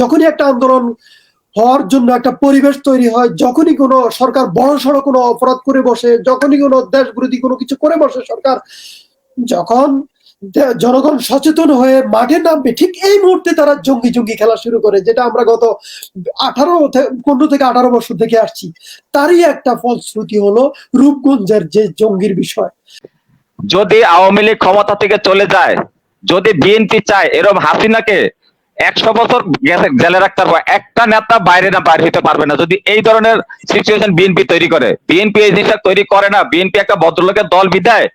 যখনই একটা আন্দোলন হওয়ার জন্য একটা পরিবেশ তৈরি হয়, যখনই কোনো সরকার বড় সড়ো কোনো অপরাধ করে বসে, যখনই কোনো দেশ বিরোধী কোনো কিছু করে বসে সরকার, যখন জনগণ সচেতন হয়ে মাঠে নামবে, ঠিক এই মুহূর্তে তারা জঙ্গি জঙ্গি খেলা শুরু করে, যেটা আমরা গত আঠারো পনেরো থেকে আঠারো বছর থেকে আসছি। তারই একটা ফলশ্রুতি হলো রূপগঞ্জের যে জঙ্গির বিষয়। যদি আওয়ামী লীগ ক্ষমতা থেকে চলে যায়, যদি বিএনপি চায় এরম হাসিনাকে একশো বছর জেলে রাখতে পারবে। একটা নেতা বাইরে না, বাইরে হতে পারবে না। যদি এই ধরনের সিচুয়েশন বিএনপি তৈরি করে বিএনপি এই জিনিসটা তৈরি করে না বিএনপি একটা ভদ্রলোকের দল বিদায়,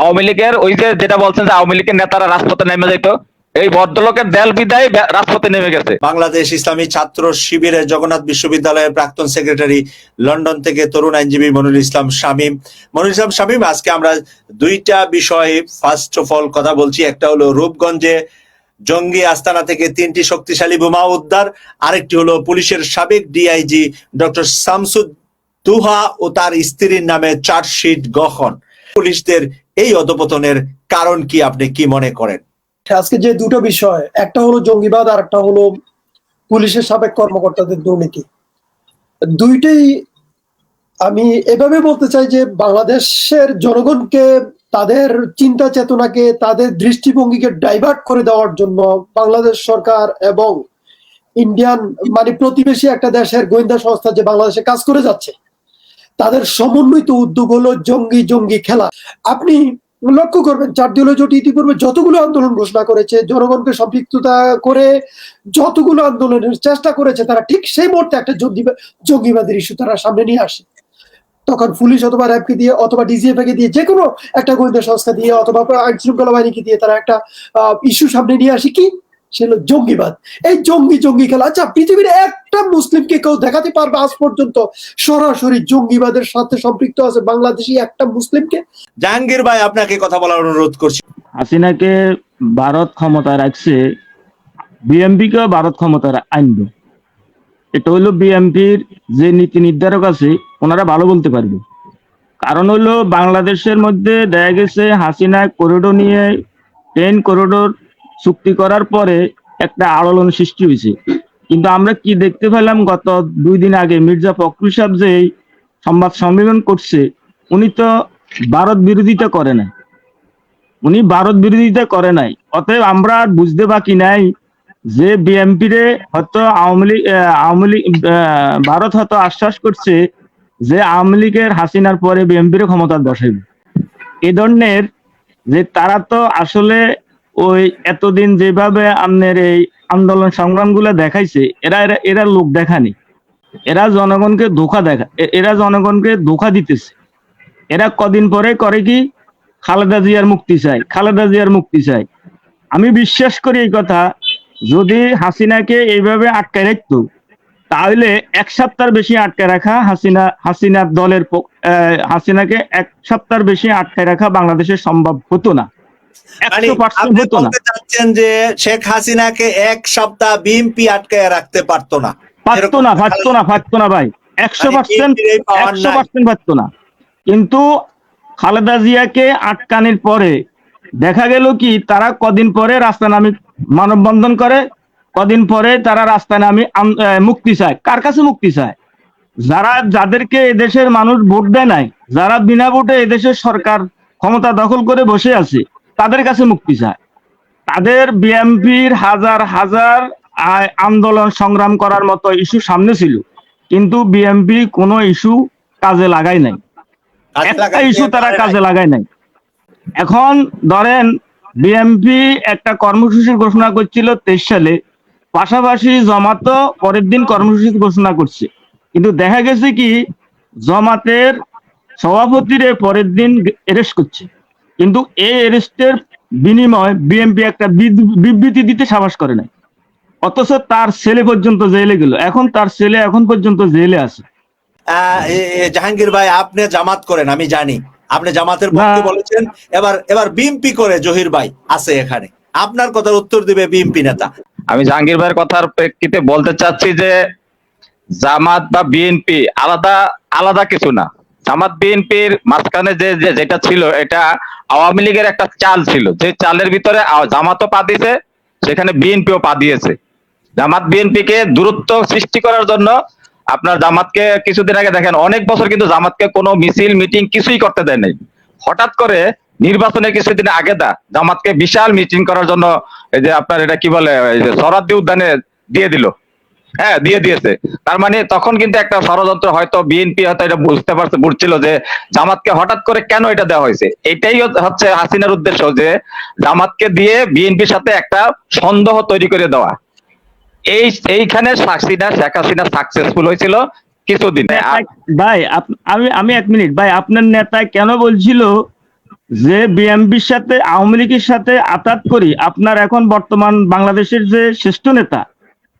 আওয়ামী লীগের ওই যে যেটা বলছেন যে আওয়ামী লীগের নেতারা রাজপথে নেমে যেত এই ভদ্রলোকের দল বিদায় রাজপথে নেমে গেছে। বাংলাদেশ ইসলামী ছাত্র শিবিরের জগন্নাথ বিশ্ববিদ্যালয়ের প্রাক্তন সেক্রেটারি লন্ডন থেকে তরুণ আইনজীবী মনুল ইসলাম শামীম। মনুল ইসলাম শামীম, আজকে আমরা দুইটা বিষয়ে ফার্স্ট অফ অল কথা বলছি। একটা হলো রূপগঞ্জে জঙ্গি আস্তানা থেকে তিনটি শক্তিশালী বোমা উদ্ধার, আরেকটি হলো পুলিশের সাবেক ডিআইজি ডক্টর শামসুদ দুহা ও তার স্ত্রীর নামে চার্জশিট গঠন। পুলিশদের এই অধপতনের কারণ কি, আপনি কি মনে করেন? আজকে যে দুটো বিষয়, একটা হলো জঙ্গিবাদ, আর একটা হলো পুলিশের সাবেক কর্মকর্তাদের দুর্নীতি। দুইটাই আমি এভাবে বলতে চাই যে বাংলাদেশের জনগণকে তাদের চিন্তা চেতনাকে, তাদের দৃষ্টিভঙ্গিকে ডাইভার্ট করে দেওয়ার জন্য বাংলাদেশ সরকার এবং ইন্ডিয়ান মানে প্রতিবেশী একটা দেশের গোয়েন্দা সংস্থা যে বাংলাদেশে কাজ করে যাচ্ছে, তাদের সমন্বিত উদ্যোগ হলো জঙ্গি জঙ্গি খেলা। আপনি লক্ষ্য করবেন চার দলীয় জোট ইতিপূর্বে যতগুলো আন্দোলন ঘোষণা করেছে, জনগণকে সম্পৃক্ততা করে যতগুলো আন্দোলনের চেষ্টা করেছে, তারা ঠিক সেই মুহূর্তে একটা জঙ্গিবা- জঙ্গিবাদের ইস্যু তারা সামনে নিয়ে আসে। তখন পুলিশ অথবা র্যাবকে দিয়ে অথবা ডিজিএফ কে দিয়ে যে কোনো একটা গোয়েন্দা সংস্থা দিয়ে অথবা আইন শৃঙ্খলা বাহিনীকে দিয়ে তারা একটা ইস্যু সামনে নিয়ে আসে কি? সে হলো জঙ্গিবাদ। এই জঙ্গি জঙ্গি খেলা আচ্ছা পৃথিবীর একটা মুসলিমকে কেউ দেখাতে পারবে আজ পর্যন্ত? সরাসরি জঙ্গিবাদের সাথে সম্পৃক্ত আছে বাংলাদেশি একটা মুসলিমকে? জাহাঙ্গীর ভাই আপনাকে কথা বলার অনুরোধ করছি। হাসিনাকে ভারত ক্ষমতায় রাখছে বিএমপি কে ভারত ক্ষমতায় আনবে এটা হইল বিএমপির যে নীতি নির্ধারক আছে, ওনারা ভালো বলতে পারবে। কারণ হইল বাংলাদেশের মধ্যে দেখা গেছে হাসিনা করিডোর নিয়ে ট্রেন করিডোর চুক্তি করার পরে একটা আলোড়ন সৃষ্টি হয়েছে। কিন্তু আমরা কি দেখতে পেলাম গত দুই দিন আগে মির্জা ফখরুল সাহেব যে সংবাদ সম্মেলন করছে, উনি তো ভারত বিরোধিতা করে না উনি ভারত বিরোধিতা করে নাই। অতএব আমরা বুঝতে বাকি নাই যে বিএনপি রে হয়তো আওয়ামী লীগ আওয়ামী লীগ ভারত হয়তো আশ্বাস করছে যে আওয়ামী লীগের হাসিনার পরে বিএনপি রে ক্ষমতা বসাইবে এ ধরনের যে তারা তো আসলে ওই এতদিন যেভাবে আপনার এই আন্দোলন সংগ্রামগুলা দেখাইছে, এরা এরা এরা লোক দেখানি এরা জনগণকে ধোকা দেখা এরা জনগণকে ধোকা দিতেছে। এরা কদিন পরে করে কি? খালেদা জিয়ার মুক্তি চাই খালেদা জিয়ার মুক্তি চাই আমি বিশ্বাস করি এই কথা যদি হাসিনাকে এইভাবে আটকায় রাখতো তাহলে এক সপ্তাহ বেশি আটকে রাখা হাসিনা হাসিনার দলের হাসিনাকে এক সপ্তাহ বেশি আটকায় রাখা বাংলাদেশে সম্ভব হতো না। মানে চাচ্ছেন যে শেখ হাসিনাকে এক সপ্তাহ আটকায় রাখতে পারতো না? পারতো না পারতো না পারতো না ভাই। একশো মানে পার্সেন্ট একশো পার্সেন্ট পারতো না। কিন্তু খালেদা জিয়াকে আটকানির পরে দেখা গেল কি তারা কদিন পরে রাস্তা নামি মানববন্ধন করে কদিন পরে তারা রাস্তায় নামি মুক্তি চায়। কার কাছে মুক্তি চায়? যারা যাদেরকে এদেশের মানুষ ভোট দেয় নাই যারা বিনা ভোটে এদেশের সরকার ক্ষমতা দখল করে বসে আছে তাদের কাছে মুক্তি চায়। তাদের বিএমপির হাজার হাজার আন্দোলন সংগ্রাম করার মতো ইস্যু সামনে ছিল কিন্তু বিএমপি কোনো ইস্যু কাজে লাগায় নাই। একটা ইস্যু তারা কাজে। লাগায় নাই। এখন ধরেন বিএমপি একটা কর্মসূচির ঘোষণা করছিল তেইশ সালে। পাশাপাশি জমাতো পরের দিন কর্মসূচি ঘোষণা করছে। কিন্তু দেখা গেছে কি, জমাতের সভাপতিরে পরের দিন এরেস্ট করছে। কিন্তু এই এরেস্টের বিনিময় বিএমপি একটা বিবৃতি দিতে সাহস করে নাই। অথচ তার ছেলে পর্যন্ত জেলে গেল। এখন তার ছেলে এখন পর্যন্ত জেলে আছে। জাহাঙ্গীর ভাই, আপনি জামাত করেন, আমি জানি। আপনি জামাতের পক্ষে বলেছেন এবার এবার বিএনপি করে জহির ভাই আছে এখানে। আপনার কথার উত্তর দিবে বিএনপি নেতা। আমি জাহাঙ্গীর ভাইয়ের কথার প্রেক্ষিতে বলতে চাচ্ছি যে জামাত বা বিএনপি আলাদা আলাদা কিছু না। জামাত বিএনপির মাঝখানে যে যে- যেটা ছিল এটা আওয়ামী লীগের একটা চাল ছিল। যে চালের ভিতরে জামাতও পা দিয়েছে সেখানে বিএনপিও পা দিয়েছে। জামাত বিএনপিকে দূরত্ব সৃষ্টি করার জন্য আপনার জামাতকে কিছুদিন আগে দেখেন, অনেক বছর কিন্তু জামাতকে কোনো মিছিল, মিটিং কিছুই করতে দেয় নাই। হঠাৎ করে নির্বাচনের কিছুদিন আগে দা, জামাতকে বিশাল মিটিং করার জন্য এই যে আপনার এটা কি বলে সরাদ্দি উদ্যানে দিয়ে দিল। হ্যাঁ দিয়ে দিয়েছে। তার মানে তখন কিন্তু একটা ষড়যন্ত্র হয়তো বিএনপি হয়তো এটা বুঝতে পারছে, বুঝছিল যে জামাতকে হঠাৎ করে কেন এটা দেওয়া হয়েছে? এটাই হচ্ছে হাসিনার উদ্দেশ্য যে জামাতকে দিয়ে বিএনপির সাথে একটা সন্দেহ তৈরি করে দেওয়া। এই, এইখানে হাসিনা শেখ হাসিনা সাকসেসফুল হয়েছিল কিছুদিন। ভাই আমি আমি এক মিনিট, ভাই, আপনার নেতা কেন বলছিল যে বিএমপির সাথে, আওয়ামী লীগের সাথে আতাত করি? আপনার এখন বর্তমান বাংলাদেশের যে শ্রেষ্ঠ নেতা,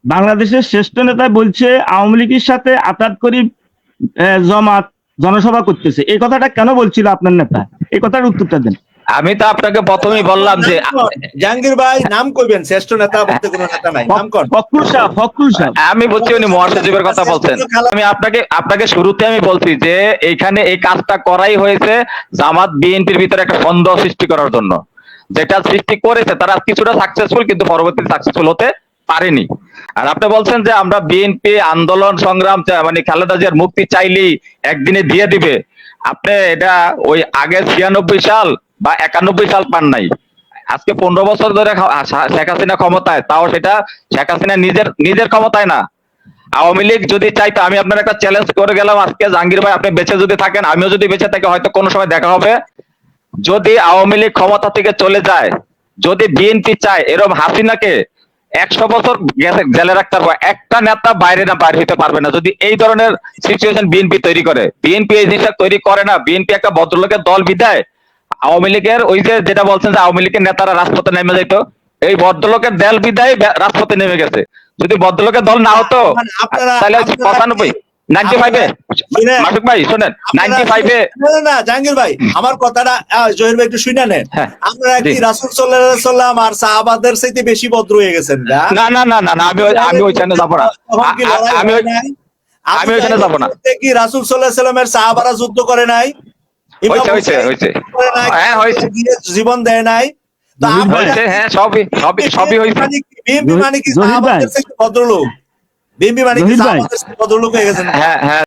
বাংলাদেশের শ্রেষ্ঠ নেতা বলছে আওয়ামী লীগের সাথে আতাত করি জমাত, জনসভা করতেছে। এই কথাটা কেন বলছিল আপনার নেতা? এই কথার উত্তরটা দেন। আমি তো আপনাকে প্রথমেই বললাম যে জাহাঙ্গীর ভাই নাম কইবেন শ্রেষ্ঠ নেতা বলতে কোনো নেতা নাই। নাম কর। ফখরুল সাহেব ফখরুল সাহেব। আমি বুঝছি উনি মহাসচিবের কথা বলছেন। আমি আপনাকে আপনাকে শুরুতে আমি বলছি যে এইখানে এই কাজটা করাই হয়েছে জামাত বিএনপির ভিতরে একটা সন্দেহ সৃষ্টি করার জন্য। যেটা সৃষ্টি করেছে তারা কিছুটা সাকসেসফুল কিন্তু পরবর্তীতে সাকসেসফুল হতে পারেনি। আর আপনি বলছেন যে আমরা বিএনপি আন্দোলন সংগ্রাম মানে খালেদা জিয়ার মুক্তি চাইলেই একদিনে দিয়ে দিবে। আপনি এটা ওই আগে ছিয়ানব্বই সাল বা একানব্বই সাল পান নাই। আজকে পনেরো বছর ধরে শেখ হাসিনা ক্ষমতায়, তাও সেটা শেখ হাসিনা নিজের নিজের ক্ষমতায় না। আওয়ামী লীগ যদি চাইতো, আমি আপনার একটা চ্যালেঞ্জ করে গেলাম আজকে জাহাঙ্গীর ভাই আপনি বেঁচে যদি থাকেন, আমিও যদি বেঁচে থাকি, হয়তো কোনো সময় দেখা হবে। যদি আওয়ামী লীগ ক্ষমতা থেকে চলে যায়, যদি বিএনপি চায়, এরম হাসিনাকে একশো বছর জেলে রাখতে পারব, একটা নেতা বাইরে না, বাইরে হতে পারবে না। যদি এই ধরনের সিচুয়েশন বিএনপি তৈরি করে, বিএনপি এই জিনিসটা তৈরি করে না, বিএনপি একটা ভদ্রলোকের দল বিদায় আওয়ামী লীগের ওই যে যেটা বলছেন যে আওয়ামী লীগের নেতারা রাজপথে নেমে যেত এই ভদ্রলোকের দল বিদায় রাজপথে নেমে গেছে। যদি ভদ্রলোকের দল না হতো তাহলে পঁচানব্বই নাইনটি ফাইভে মাসুক ভাই শোনেন নাইনটি ফাইভে না, না, না, জাহাঙ্গীর ভাই আমার কথাটা জহির ভাই একটু শুনে নেন। হ্যাঁ, কি রাসুল সাল্লাল্লাহু সাল্লাম আর সাহাবাদের চাইতে বেশি ভদ্র হয়ে গেছেন না? না না না আমি আমি ওইখানে যাব না। আমি আমি ওইখানে তাহের যাব না। বিরুদ্ধে কি রাসুল আলাইহি সাল্লামের সাহাবারা যুদ্ধ করে নাই। জীবন দেয় নাই। হ্যাঁ ভদ্রলোক। মানে কি ভদ্রলোক হয়ে গেছেন। হ্যাঁ হ্যাঁ।